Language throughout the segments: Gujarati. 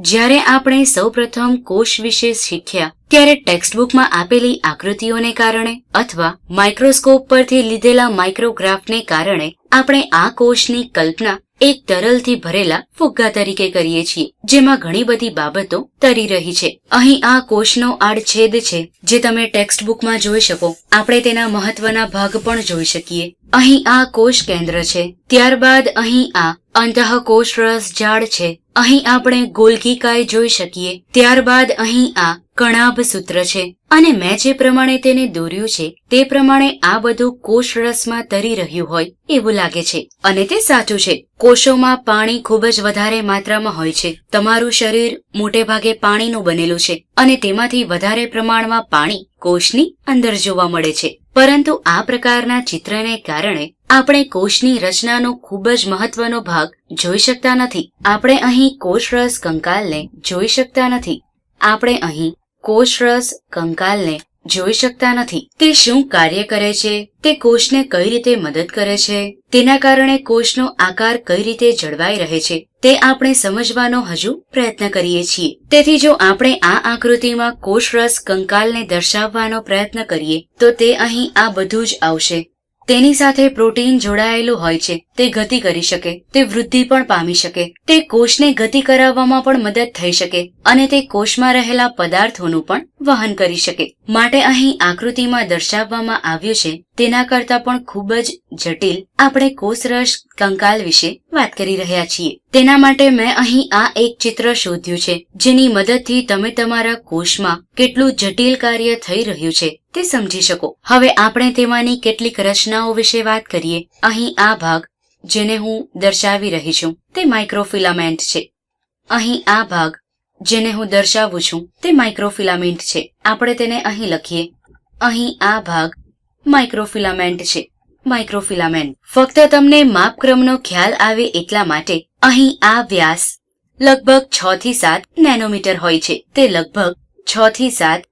જ્યારે આપણે સૌપ્રથમ કોષ વિશે શીખ્યા, ત્યારે ટેક્સ્ટબુકમાં આપેલી આકૃતિઓને કારણે અથવા માઇક્રોસ્કોપ પરથી લીધેલા માઇક્રોગ્રાફને કારણે આપણે આ કોષની કલ્પના એક તરલથી ભરેલા ફુગ્ગા તરીકે કરીએ છીએ, જેમાં ઘણી બધી બાબતો તરી રહી છે. અહીં આ કોષનો આડછેદ છે, જે તમે ટેક્સ્ટબુકમાં જોઈ શકો. આપણે તેના મહત્વના ભાગ પણ જોઈ શકીએ. અહીં આ કોષ કેન્દ્ર છે. ત્યારબાદ અહીં આ અંતઃકોષ રસ ઝાડ છે. અહીં આપણે ગોલકીકાય જોઈ શકીએ. ત્યારબાદ અહીં આ કણાભ સૂત્ર છે. અને મેં જે પ્રમાણે તેને દોર્યું છે, તે પ્રમાણે આ બધું કોષ રસમાં તરી રહ્યું હોય એવું લાગે છે. અને તે સાચું છે. કોષોમાં પાણી ખૂબ જ વધારે માત્રામાં હોય છે. તમારું શરીર મોટે ભાગે પાણીનું બનેલું છે. અને તેમાંથી વધારે પ્રમાણમાં પાણી કોષની અંદર જોવા મળે છે. પરંતુ આ પ્રકારના ચિત્રને કારણે આપણે કોષની રચનાનો ખૂબ જ મહત્વનો ભાગ જોઈ શકતા નથી. આપણે અહીં કોષરસ કંકાલને જોઈ શકતા નથી. આપણે અહીં કોષરસ કંકાલને જોઈ શકતા નથી. તે શું કાર્ય કરે છે? તે કોષને કઈ રીતે મદદ કરે છે? તેના કારણે કોષનો આકાર કઈ રીતે જળવાઈ રહે છે? તે આપણે સમજવાનો હજુ પ્રયત્ન કરીએ છીએ. તેથી જો આપણે આ આકૃતિમાં કોષરસ કંકાલને દર્શાવવાનો પ્રયત્ન કરીએ, તો તે અહીં આ બધું જ આવશે. તેની સાથે પ્રોટીન જોડાયેલું હોય છે, તે ગતિ કરી શકે, તે વૃદ્ધિ પણ પામી શકે, તે કોષને ગતિ કરાવવામાં પણ મદદ થઈ શકે, અને તે કોષમાં રહેલા પદાર્થોનું પણ વહન કરી શકે. માટે અહીં આકૃતિમાં દર્શાવવામાં આવ્યું છે તેના કરતાં પણ ખૂબ જ જટિલ આપણે કોષરસ કંકાલ વિશે વાત કરી રહ્યા છીએ. તેના માટે મેં અહીં આ એક ચિત્ર શોધ્યું છે, જેની મદદથી તમે તમારા કોષમાં કેટલું જટિલ કાર્ય થઈ રહ્યું છે તે સમજી શકો. હવે આપણે તેમાંની કેટલીક રચનાઓ વિશે વાત કરીએ. અહીં આ ભાગ, જેને હું દર્શાવી રહી છું, તે માઇક્રોફિલામેન્ટ છે. અહીં આ ભાગ, જેને હું દર્શાવું છું, તે માઇક્રોફિલામેન્ટ છે. આપણે તેને અહીં લખીએ. અહીં આ ભાગ માઇક્રોફિલામેન્ટ છે. માઇક્રોફિલામેન્ટ. ફક્ત તમને માપક્રમનો ખ્યાલ આવે એટલા માટે અહીં આ વ્યાસ લગભગ છ થી સાત નેનોમીટર હોય છે. તે લગભગ છ થી સાત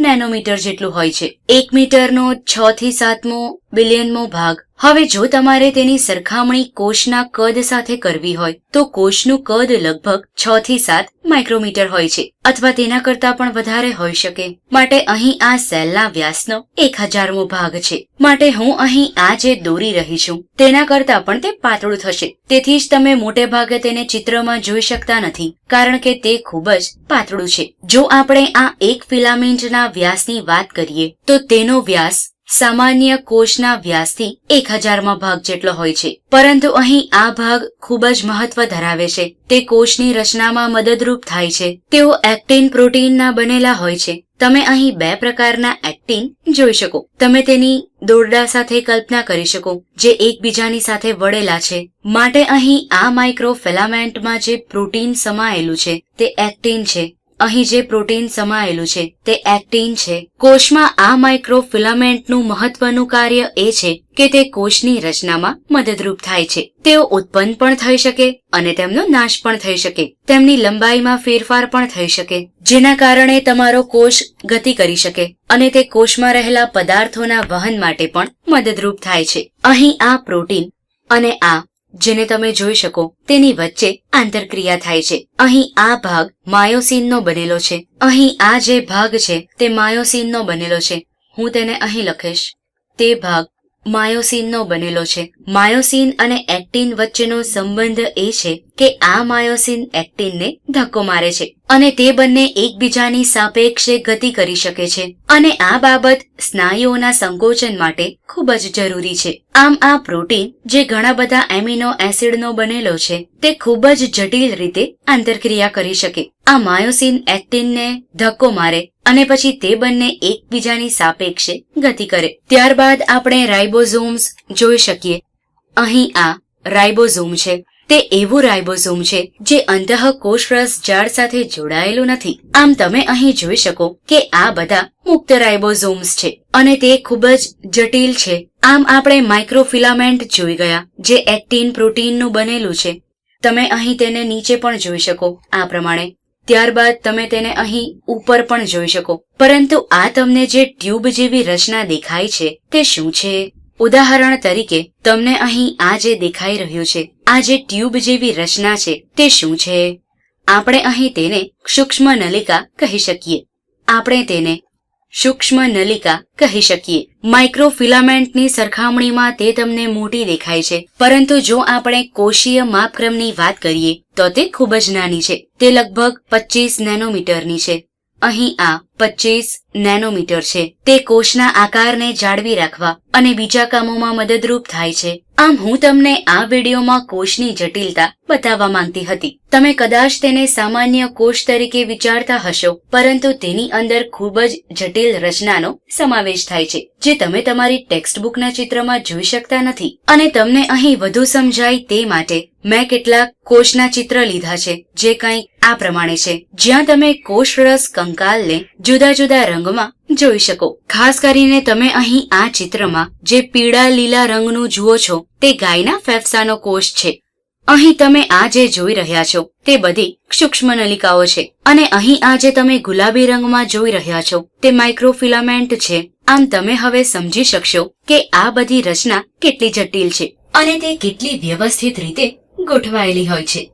નેનોમીટર જેટલું હોય છે. એક મીટરનો છ થી સાતમો બિલિયનમો ભાગ. હવે જો તમારે તેની સરખામણી કોષના કદ સાથે કરવી હોય, તો કોષનું કદ લગભગ છ થી સાત માઇક્રોમીટર હોય છે, અથવા તેના કરતાં પણ વધારે હોઈ શકે. માટે અહીં આ સેલના વ્યાસનો એક હજારમો ભાગ છે. માટે હું અહીં આ જે દોરી રહી છું, તેના કરતાં પણ તે પાતળું થશે. તેથી જ તમે મોટે ભાગે તેને ચિત્રમાં જોઈ શકતા નથી, કારણ કે તે ખૂબ જ પાતળું છે. જો આપણે આ એક ફિલામેન્ટના વ્યાસની વાત કરીએ, તો તેનો વ્યાસ સામાન્ય કોષના વ્યાસથી એક હજારમાં ભાગ જેટલો હોય છે. પરંતુ અહીં આ ભાગ ખૂબ જ મહત્વ ધરાવે છે. તે કોષની રચનામાં મદદરૂપ થાય છે. તેઓ એક્ટિન પ્રોટીનના બનેલા હોય છે. તમે અહીં બે પ્રકારના એક્ટિન જોઈ શકો. તમે તેની દોરડા સાથે કલ્પના કરી શકો, જે એકબીજાની સાથે વળેલા છે. માટે અહીં આ માઇક્રોફિલામેન્ટમાં જે પ્રોટીન સમાયેલું છે, તે એક્ટિન છે. અહીં જે પ્રોટીન સમાયેલું છે, તે એક્ટિન છે. કોષમાં આ માઇક્રોફિલામેન્ટનું મહત્વનું કાર્ય એ છે કે તે કોષની રચનામાં મદદરૂપ થાય છે. તેઓ ઉત્પન્ન પણ થઈ શકે અને તેમનો નાશ પણ થઈ શકે. તેમની લંબાઈમાં ફેરફાર પણ થઈ શકે, જેના કારણે તમારો કોષ ગતિ કરી શકે અને તે કોષમાં રહેલા પદાર્થોના વહન માટે પણ મદદરૂપ થાય છે. અહીં આ પ્રોટીન અને આ જેને તમે જોઈ શકો, તેની વચ્ચે આંતરક્રિયા થાય છે. અહીં આ ભાગ માયોસિનનો બનેલો છે. અહીં આ જે ભાગ છે, તે માયોસિનનો બનેલો છે. હું તેને અહીં લખીશ. તે ભાગ માયોસિનનો બનેલો છે. માયોસિન અને એક્ટિન વચ્ચેનો સંબંધ એ છે કે આ માયોસિન એક્ટિનને ધક્કો મારે છે અને તે બંને એકબીજાની સાપેક્ષે ગતિ કરી શકે છે. અને આ બાબત સ્નાયુઓના સંકોચન માટે ખૂબ જ જરૂરી છે. આમ આ પ્રોટીન જે ઘણા બધા એમિનો એસિડનો બનેલો છે તે ખૂબ જ જટિલ રીતે આંતરક્રિયા કરી શકે. આ માયોસિન એક્ટિનને ધક્કો મારે અને પછી તે બંને એકબીજાની સાપેક્ષે ગતિ કરે. ત્યારબાદ આપણે રાઇબોઝોમ્સ જોઈ શકીએ. અહીં આ રાઇબોઝોમ છે. તે એવું રાઇબોઝોમ છે જે અંતઃકોષરસ જાળ સાથે જોડાયેલું નથી. આમ તમે અહીં જોઈ શકો કે આ બધા મુક્ત રાઇબોઝોમ્સ છે અને તે ખૂબ જ જટિલ છે. આમ આપણે માઇક્રોફિલામેન્ટ જોઈ ગયા, જે એક્ટિન પ્રોટીનનું બનેલું છે. તમે અહીં તેને નીચે પણ જોઈ શકો આ પ્રમાણે. ત્યારબાદ તમે તેને અહીં ઉપર પણ જોઈ શકો. પરંતુ આ તમને જે ટ્યુબ જેવી રચના દેખાય છે, તે શું છે? ઉદાહરણ તરીકે, તમને અહીં આ જે દેખાઈ રહ્યું છે, આ જે ટ્યુબ જેવી રચના છે, તે શું છે? આપણે અહીં તેને સૂક્ષ્મ નલિકા કહી શકીએ. આપણે તેને સૂક્ષ્મ નલિકા કહી શકીએ. માઇક્રોફિલામેન્ટની સરખામણીમાં તે તમને મોટી દેખાય છે. પરંતુ જો આપણે કોષીય માપક્રમની વાત કરીએ, તો તે ખૂબ જ નાની છે. તે લગભગ પચીસ નેનોમીટરની છે. અહીં આ પચીસ નેનોમીટર છે. તે કોષના આકારને જાળવી રાખવા અને બીજા કામોમાં મદદરૂપ થાય છે. આમ હું તમને આ વિડીયોમાં કોષની જટિલતા બતાવવા માંગતી હતી. તમે કદાચ તેને સામાન્ય કોષ તરીકે વિચારતા હશો, પરંતુ તેની અંદર ખૂબ જ જટિલ રચનાનો સમાવેશ થાય છે, જે તમે તમારી ટેક્સ્ટબુકના ચિત્રમાં જોઈ શકતા નથી. અને તમને અહીં વધુ સમજાય તે માટે મેં કેટલાક કોષના ચિત્ર લીધા છે, જે કંઈક આ પ્રમાણે છે. જ્યાં તમે કોષરસ કંકાલને જુદા જુદા રંગમાં જોઈ શકો. ખાસ કરીને તમે અહીં આ ચિત્રમાં જે પીળા લીલા રંગનું જુઓ છો, તે ગાયના ફેફસાનો કોષ છે. અહીં તમે આ જે જોઈ રહ્યા છો, તે બધી સૂક્ષ્મ નલિકાઓ છે. અને અહીં આ જે તમે ગુલાબી રંગમાં જોઈ રહ્યા છો, તે માઇક્રોફિલામેન્ટ છે. આમ તમે હવે સમજી શકશો કે આ બધી રચના કેટલી જટિલ છે. અને તે કેટલી વ્યવસ્થિત રીતે ગોઠવાયેલી હોય છે.